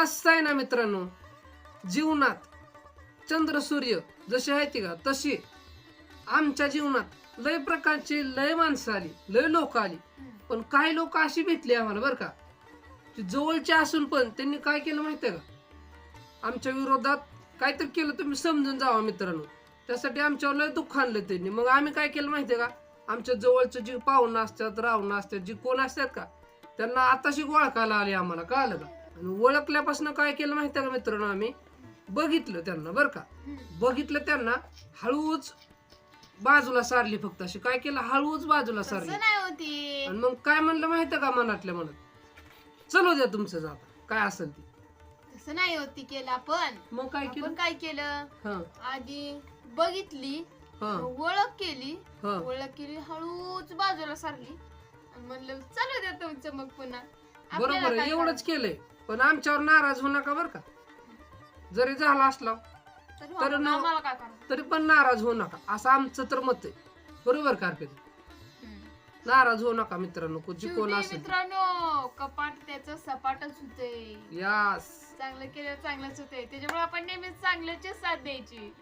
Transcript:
कसं आहे ना मित्रांनो? जीवनात चंद्र सूर्य जसे आहेत का तशी आमच्या जीवनात लय प्रकारची लय माणसं आली लय लोक आली. पण काही लोक अशी भेटली आम्हाला बरं का. जवळचे असून पण त्यांनी काय केलं माहिती आहे का? आमच्या विरोधात काहीतरी केलं तुम्ही समजून जावा मित्रांनो. त्यासाठी आमच्यावर लय दुःख आणलं त्यांनी. मग आम्ही काय केलं माहिती आहे का? आमच्या जवळचं जी पाहुणं असतात रावणं असतात जी कोण असतात का? त्यांना आताशी गोळखायला आली आम्हाला कळलं का? आणि ओळखल्यापासून काय केलं माहितीये का मित्रांनो आम्ही? बघितलं त्यांना बरं का. बघितलं त्यांना हळूच बाजूला सारली फक्त अशी. काय केलं? हळूच बाजूला सारली. नाही होती. आणि मग काय म्हणलं माहितीये का मनातल्या मनात? चलो द्या तुमचं जाता. काय असेल ते. तसं नाही होती केलं आपण. मग काय केलं? आपण काय केलं? हा. आधी बघितली हा. ओळख केली. हा. ओळख केली हळूच बाजूला सारली. आणि म्हणलं चालू द्या तुमचं मग पुन्हा. आपल्याला बरोबर काय आहे एवढंच केलंय. पण आमच्यावर नाराज होऊ नका बरं का. जरी झाला असला? तरी तर आपण- न- आम्हाला काय करायचं तरी पण नाराज होऊ नका. असं आमचं तर मत आहे. बरोबर हम्म. नाराज होऊ नका मित्रांनो. जी कोण शेवटी असेल. मित्रांनो कपाट त्याचं सपाटच होते. यास चांगलं केलं चांगलंच होते. त्याच्यामुळे आपण नेहमीच चांगल्याची साथ द्यायची.